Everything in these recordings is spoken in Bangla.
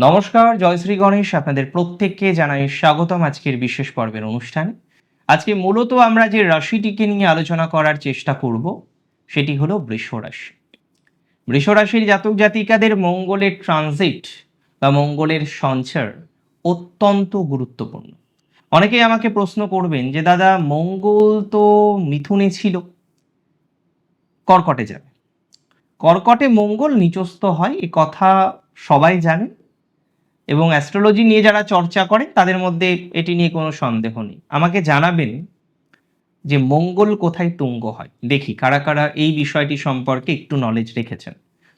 নমস্কার জয়শ্রী গণেশ। আপনাদের প্রত্যেককে জানাই স্বাগতম আজকের বিশেষ পর্বের অনুষ্ঠানে। আজকে মূলত আমরা যে রাশিটিকে নিয়ে আলোচনা করার চেষ্টা করব, সেটি হলো বৃষ রাশি। বৃষ রাশির জাতক জাতিকাদের মঙ্গলের ট্রানজিট বা মঙ্গলের সঞ্চার অত্যন্ত গুরুত্বপূর্ণ। অনেকেই আমাকে প্রশ্ন করবেন যে, দাদা, মঙ্গল তো মিথুনে ছিল, কর্কটে যাবে। কর্কটে মঙ্গল নিচস্থ হয়, এ কথা সবাই জানে এবং অ্যাস্ট্রোলজি নিয়ে যারা চর্চা করে, তাদের মধ্যে এটি নিয়ে কোনো সন্দেহ নেই। আমাকে জানাবেন যে মঙ্গল কোথায় তুঙ্গ হয়? দেখি, কারা কারা এই বিষয়টি সম্পর্কে একটু নলেজ রেখেছেন।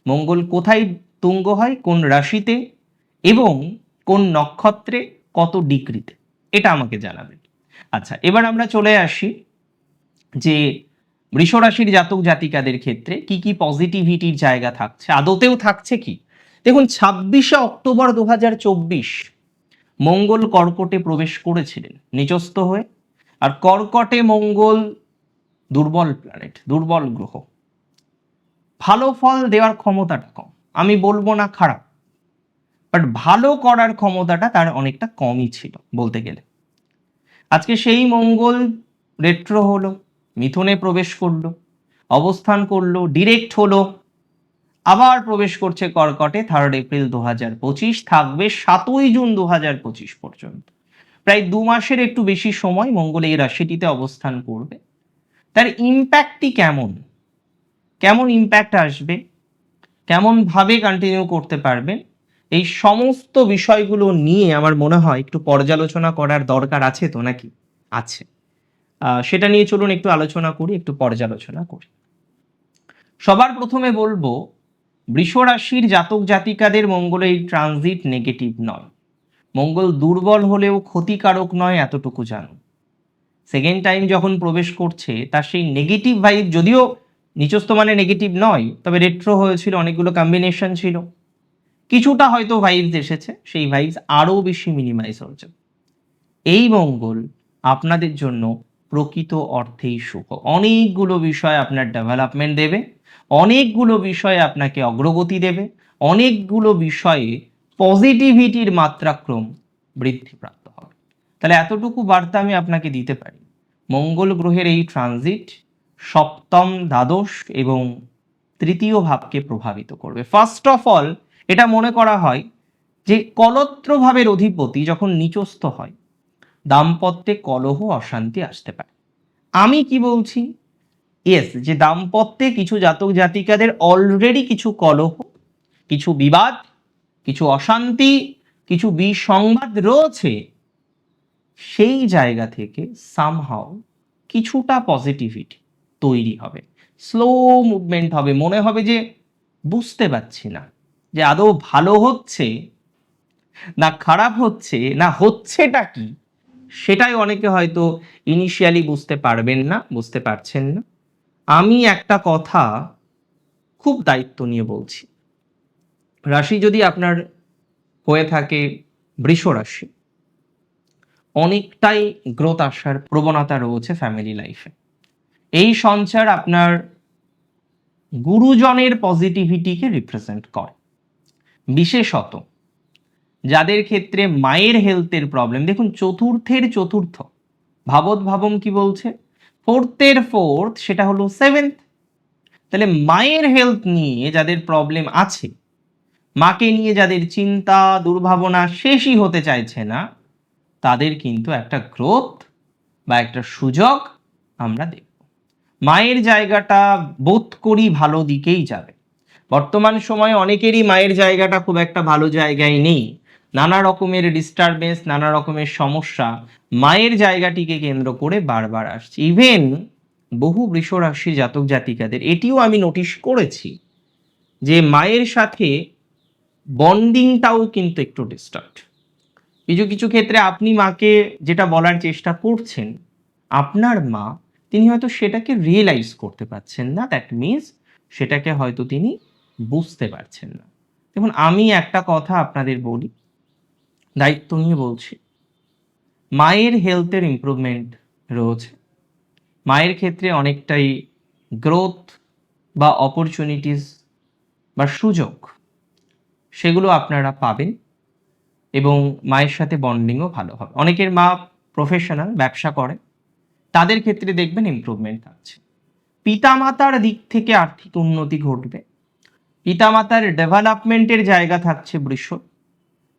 মঙ্গল কোথায় তুঙ্গ হয়? কোন রাশিতে? এবং কোন নক্ষত্রে? কত ডিগ্রিতে? এটা আমাকে জানাবেন। আচ্ছা এবার আমরা চলে আসি যে বৃষ রাশির জাতক জাতিকাদের ক্ষেত্রে কি কি পজিটিভিটির জায়গা থাকছে? আদতেও থাকছে কি? দেখুন, ছাব্বিশে অক্টোবর দু হাজার চব্বিশ মঙ্গল কর্কটে প্রবেশ করেছিলেন নিচস্থ হয়ে। আর কর্কটে মঙ্গল দুর্বল প্ল্যানেট দুর্বল গ্রহ। ভালো ফল দেওয়ার ক্ষমতাটা কম, আমি বলব না খারাপ বাট ভালো করার ক্ষমতাটা তার অনেকটা কমই ছিল বলতে গেলে। আজকে সেই মঙ্গল রেট্রো হলো, মিথুনে প্রবেশ করল, অবস্থান করল ডিরেক্ট হলো আবার প্রবেশ করছে কর্কটে থার্ড এপ্রিল দু হাজার পঁচিশ, থাকবে সাতই জুন দু হাজার পঁচিশ পর্যন্ত। প্রায় দু মাসের একটু বেশি সময় মঙ্গল এই রাশিটিতে অবস্থান করবে। তার ইম্প্যাক্টটি কেমন? কেমন ইম্প্যাক্ট আসবে? কেমনভাবে কন্টিনিউ করতে পারবেন এই সমস্ত বিষয়গুলো নিয়ে আমার মনে হয় একটু পর্যালোচনা করার দরকার আছে তো নাকি? আছে। সেটা নিয়ে চলুন একটু আলোচনা করি, একটু পর্যালোচনা করি। সবার প্রথমে বলব বৃষ রাশির জাতক জাতিকাদের মঙ্গল এই ট্রানজিট নেগেটিভ নয়। মঙ্গল দুর্বল হলেও ক্ষতিকারক নয় এতটুকু জানো সেকেন্ড টাইম যখন প্রবেশ করছে, তার সেই নেগেটিভ ভাইব যদিও নিচস্থ মানে নেগেটিভ নয়, তবে রেট্রো হয়েছিল, অনেকগুলো কম্বিনেশন ছিল। কিছুটা হয়তো ভাইবস এসেছে, সেই ভাইবস আরও বেশি মিনিমাইজ হয়েছে। এই মঙ্গল আপনাদের জন্য প্রকৃত অর্থেই সুখ। অনেকগুলো বিষয় আপনার ডেভেলপমেন্ট দেবে, অনেকগুলো বিষয়ে আপনাকে অগ্রগতি দেবে, অনেকগুলো বিষয়ে পজিটিভিটির মাত্রাক্রম বৃদ্ধিপ্রাপ্ত হবে। তাহলে এতটুকু বার্তা আমি আপনাকে দিতে পারি। মঙ্গল গ্রহের এই ট্রানজিট সপ্তম দ্বাদশ এবং তৃতীয় ভাবকে প্রভাবিত করবে। ফার্স্ট অফ অল এটা মনে করা হয় যে কলত্র ভাবের অধিপতি যখন নিচস্থ হয় দাম্পত্যে কলহ, অশান্তি আসতে পারে। আমি কি বলছি? ইয়েস যে দাম্পত্যে কিছু জাতক জাতিকাদের অলরেডি কিছু কলহ, কিছু বিবাদ, কিছু অশান্তি, কিছু বিসংবাদ রয়েছে, সেই জায়গা থেকে সামহাও কিছুটা পজিটিভিটি তৈরি হবে। স্লো মুভমেন্ট হবে, মনে হবে যে বুঝতে পারছি না, যে আদৌ ভালো হচ্ছে না খারাপ হচ্ছে, না হচ্ছেটা কি? সেটাই অনেকে হয়তো ইনিশিয়ালি বুঝতে পারবেন না, বুঝতে পারছেন না। আমি একটা কথা খুব দায়িত্ব নিয়ে বলছি। রাশি যদি আপনার হয়ে থাকে বৃষ রাশি, অনেকটাই গ্রোথ আসার প্রবণতা রয়েছে ফ্যামিলি লাইফে এই সঞ্চার আপনার গুরুজনের পজিটিভিটিকে রিপ্রেজেন্ট করে। বিশেষত যাদের ক্ষেত্রে মায়ের হেলথের প্রবলেম দেখুন চতুর্থের চতুর্থ, ভাবত ভাবম কি বলছে? ফোর্থের ফোর্থ সেটা হলো সেভেন্থ তাহলে মায়ের হেলথ নিয়ে যাদের প্রবলেম আছে, মাকে নিয়ে যাদের চিন্তা, দুর্ভাবনা শেষই হতে চাইছে না, তাদের কিন্তু একটা গ্রোথ বা একটা সুযোগ আমরা দেখব। মায়ের জায়গাটা বোধ করি ভালো দিকেই যাবে। বর্তমান সময়ে অনেকেরই মায়ের জায়গাটা খুব একটা ভালো জায়গায় নেই। নানা রকমের ডিস্টারবেন্স নানা রকমের সমস্যা মায়ের জায়গাটিকে কেন্দ্র করে বারবার আসছে। ইভেন বহু বৃষ রাশি জাতক জাতিকাদের, এটিও আমি নোটিশ করেছি যে মায়ের সাথে বন্ডিংটাও কিন্তু একটু ডিস্টার্ব কিছু কিছু ক্ষেত্রে আপনি মাকে যেটা বলার চেষ্টা করছেন, আপনার মা, তিনি হয়তো সেটাকে রিয়েলাইজ করতে পারছেন না। দ্যাট মিনস সেটাকে হয়তো তিনি বুঝতে পারছেন না। দেখুন, আমি একটা কথা আপনাদের বলি দায়িত্ব নিয়ে বলছি। মায়ের হেলথের ইম্প্রুভমেন্ট রয়েছে। মায়ের ক্ষেত্রে অনেকটাই গ্রোথ বা অপরচুনিটিস বা সুযোগ, সেগুলো আপনারা পাবেন এবং মায়ের সাথে বন্ডিংও ভালো হবে। অনেকের মা প্রফেশনাল ব্যবসা করে, তাদের ক্ষেত্রে দেখবেন ইমপ্রুভমেন্ট থাকছে। পিতামাতার দিক থেকে আর্থিক উন্নতি ঘটবে। পিতামাতার ডেভেলপমেন্টের জায়গা থাকছে বৃষ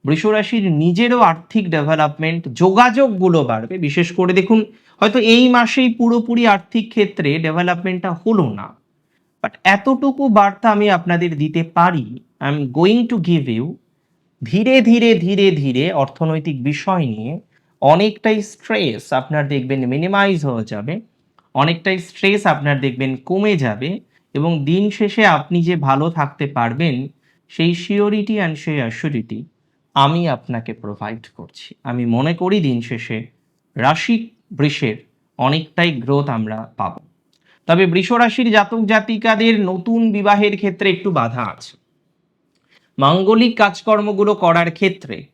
বৃষ রাশির নিজেরও আর্থিক ডেভেলপমেন্ট যোগাযোগগুলো বাড়বে। বিশেষ করে দেখুন, হয়তো এই মাসেই পুরোপুরি আর্থিক ক্ষেত্রে ডেভেলপমেন্টটা হলো না। বাট এতটুকু বার্তা আমি আপনাদের দিতে পারি I am going to give you ধীরে ধীরে ধীরে ধীরে অর্থনৈতিক বিষয় নিয়ে অনেকটাই স্ট্রেস আপনার দেখবেন মিনিমাইজ হয়ে যাবে, অনেকটাই স্ট্রেস আপনার দেখবেন কমে যাবে, এবং দিন শেষে আপনি যে ভালো থাকতে পারবেন, সেই সিওরিটি অ্যান্ড সেই অ্যাসিউরিটি আমি আপনাকে প্রোভাইড করছি। আমি মনে করি দিন শেষে রাশি বৃষের অনেকটাই গ্রোথ আমরা পাব। তবে বৃষ রাশির জাতক জাতিকাদের নতুন বিবাহের ক্ষেত্রে একটু বাধা আছে। মাঙ্গলিক কাজকর্মগুলো করার ক্ষেত্রে,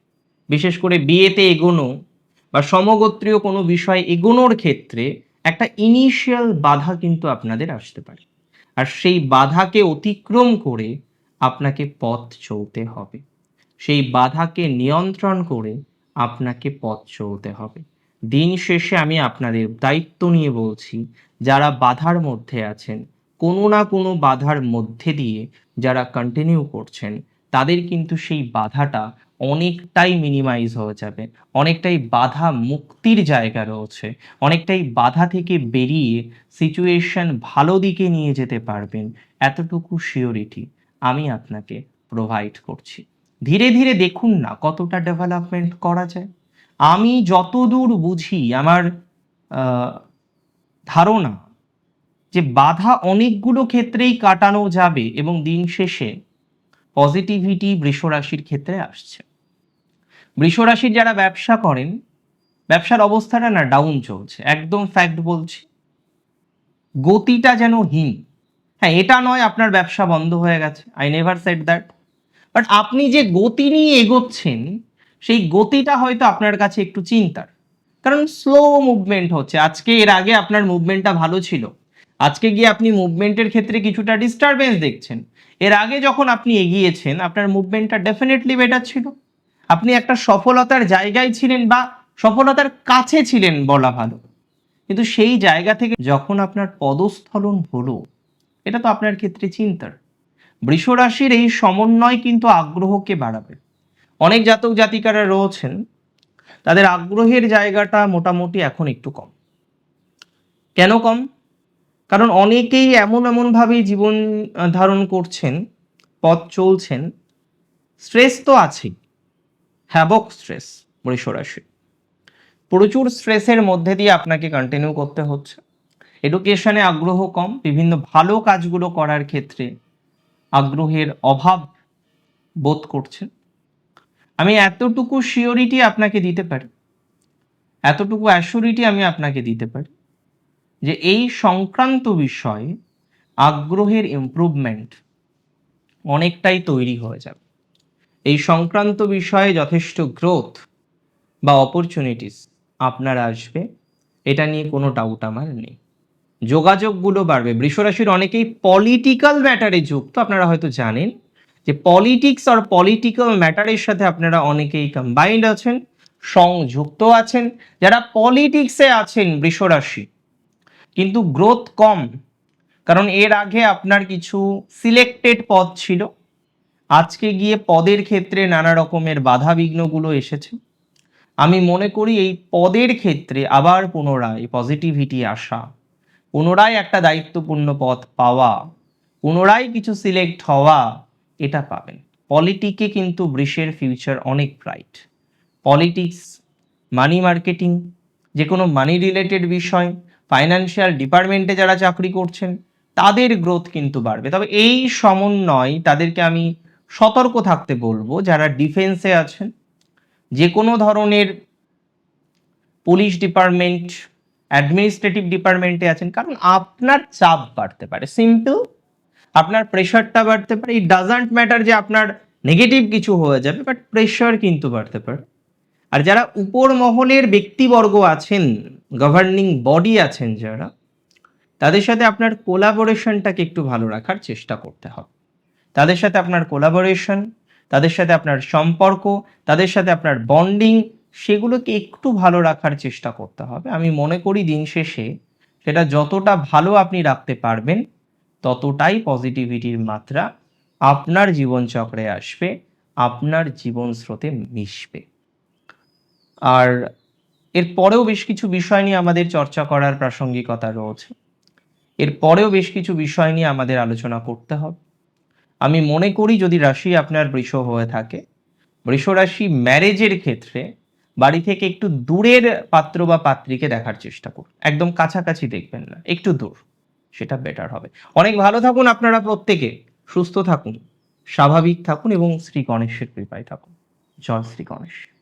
বিশেষ করে বিয়েতে এগোনো বা সমগোত্রীয় কোনো বিষয় এগোনোর ক্ষেত্রে একটা ইনিশিয়াল বাধা কিন্তু আপনাদের আসতে পারে। আর সেই বাধাকে অতিক্রম করে আপনাকে পথ চলতে হবে। সেই বাধাকে নিয়ন্ত্রণ করে আপনাকে পথ চলতে হবে। দিন শেষে আমি আপনাদের দায়িত্ব নিয়ে বলছি, যারা বাধার মধ্যে আছেন, কোনো না কোনো বাধার মধ্যে দিয়ে যারা কন্টিনিউ করছেন, তাদের কিন্তু সেই বাধাটা অনেকটাই মিনিমাইজ হয়ে যাবে, অনেকটাই বাধা মুক্তির জায়গা রয়েছে, অনেকটাই বাধা থেকে বেরিয়ে সিচুয়েশন ভালো দিকে নিয়ে যেতে পারবেন, এতটুকু শিওরিটি আমি আপনাকে প্রোভাইড করছি। ধীরে ধীরে দেখুন না কতটা ডেভেলপমেন্ট করা যায়। আমি যতদূর বুঝি আমার ধারণা যে বাধা অনেকগুলো ক্ষেত্রেই কাটানো যাবে এবং দিন শেষে পজিটিভিটি বৃষরাশির ক্ষেত্রে আসছে। বৃষরাশির যারা ব্যবসা করেন, ব্যবসার অবস্থাটা না ডাউন চলছে। একদম ফ্যাক্ট বলছি। গতিটা যেন হীন। হ্যাঁ এটা নয় আপনার ব্যবসা বন্ধ হয়ে গেছে। I never set that but আপনি যে গতি নিয়ে এগোচ্ছেন, সেই গতিটা হয়তো আপনার কাছে একটু চিন্তার। কারণ স্লো মুভমেন্ট হচ্ছে। আজকে এর আগে আপনার মুভমেন্টটা ভালো ছিল। আজকে গিয়ে আপনি মুভমেন্টের ক্ষেত্রে কিছুটা ডিস্টারবেন্স দেখছেন। এর আগে যখন আপনি এগিয়েছেন, আপনার মুভমেন্টটা ডেফিনেটলি বেটার ছিল। আপনি একটা সফলতার জায়গায় ছিলেন বা সফলতার কাছে ছিলেন বলা ভালো। কিন্তু সেই জায়গা থেকে যখন আপনার পদস্থলন হলো, এটা তো আপনার ক্ষেত্রে চিন্তার। বৃষ রাশির এই সমন্বয় কিন্তু আগ্রহকে বাড়াবে। অনেক জাতক জাতিকারা রয়েছেন, তাদের আগ্রহের জায়গাটা মোটামুটি এখন একটু কম। কেন কম? কারণ অনেকেই এমন এমনভাবেই জীবন ধারণ করছেন, পথ চলছেন স্ট্রেস তো আছেই হ্যাবক স্ট্রেস বৃষ রাশি প্রচুর স্ট্রেসের মধ্যে দিয়ে আপনাকে কন্টিনিউ করতে হচ্ছে। এডুকেশনে আগ্রহ কম, বিভিন্ন ভালো কাজগুলো করার ক্ষেত্রে আগ্রহের অভাব বোধ করছেন। আমি এতটুকু শিওরিটি আপনাকে দিতে পারি, এতটুকু অ্যাসিউরিটি আমি আপনাকে দিতে পারি যে এই সংক্রান্ত বিষয়ে আগ্রহের ইমপ্রুভমেন্ট অনেকটাই তৈরি হয়ে যাবে। এই সংক্রান্ত বিষয়ে যথেষ্ট গ্রোথ বা অপরচুনিটিস আপনার আসবে, এটা নিয়ে কোনো ডাউট আমার নেই। যোগাযোগগুলো বাড়বে। বৃষরাশির অনেকেই পলিটিক্যাল ম্যাটারে যুক্ত। আপনারা হয়তো জানেন যে পলিটিক্স আর পলিটিক্যাল ম্যাটারের সাথে আপনারা অনেকেই কম্বাইন্ড আছেন, সংযুক্ত আছেন, যারা পলিটিক্সে আছেন বৃষরাশি। কিন্তু গ্রোথ কম, কারণ এর আগে আপনার কিছু সিলেক্টেড পদ ছিল। আজকে গিয়ে পদের ক্ষেত্রে নানা রকমের বাধা বিঘ্নগুলো এসেছে। আমি মনে করি এই পদের ক্ষেত্রে আবার পুনরায় পজিটিভিটি আসা পুনরায় একটা দায়িত্বপূর্ণ পথ পাওয়া, পুনরায় কিছু সিলেক্ট হওয়া, এটা পাবেন। পলিটিকে কিন্তু বৃষের ফিউচার অনেক ব্রাইট পলিটিক্স মানি মার্কেটিং যে কোনো মানি রিলেটেড বিষয় ফাইন্যান্সিয়াল ডিপার্টমেন্টে যারা চাকরি করছেন, তাদের গ্রোথ কিন্তু বাড়বে। তবে এই সমন্বয় তাদেরকে আমি সতর্ক থাকতে বলব, যারা ডিফেন্সে আছেন যে কোনো ধরনের পুলিশ ডিপার্টমেন্ট অ্যাডমিনিস্ট্রেটিভ ডিপার্টমেন্টে আছেন, কারণ আপনার চাপ বাড়তে পারে সিম্পল আপনার প্রেশারটা বাড়তে পারে। ইট ডাজন্ট ম্যাটার যে আপনার নেগেটিভ কিছু হয়ে যাবে বাট প্রেশার কিন্তু বাড়তে পারে। আর যারা উপর মহলের ব্যক্তিবর্গ আছেন গভর্নিং বডি আছেন যারা, তাদের সাথে আপনার কোলাবোরেশনটাকে একটু ভালো রাখার চেষ্টা করতে হবে। তাদের সাথে আপনার কোলাবোরেশন তাদের সাথে আপনার সম্পর্ক, তাদের সাথে আপনার বন্ডিং সেগুলোকে একটু ভালো রাখার চেষ্টা করতে হবে। আমি মনে করি দিন শেষে সেটা যতটা ভালো আপনি রাখতে পারবেন, ততটাই পজিটিভিটির মাত্রা আপনার জীবনচক্রে আসবে, আপনার জীবন স্রোতে মিশবে। আর এর পরেও বেশ কিছু বিষয় নিয়ে আমাদের চর্চা করার প্রাসঙ্গিকতা রয়েছে। এর পরেও বেশ কিছু বিষয় নিয়ে আমাদের আলোচনা করতে হবে। আমি মনে করি যদি রাশি আপনার বৃষ হয়ে থাকে বৃষ রাশি ম্যারেজের ক্ষেত্রে বাড়ি থেকে একটু দূরের পাত্র বা পাত্রীকে দেখার চেষ্টা করুন। একদম কাছাকাছি দেখবেন না, একটু দূর, সেটা বেটার হবে। অনেক ভালো থাকুন আপনারা প্রত্যেকে, সুস্থ থাকুন, স্বাভাবিক থাকুন এবং শ্রী গণেশের কৃপায় থাকুন। জয় শ্রী গণেশ।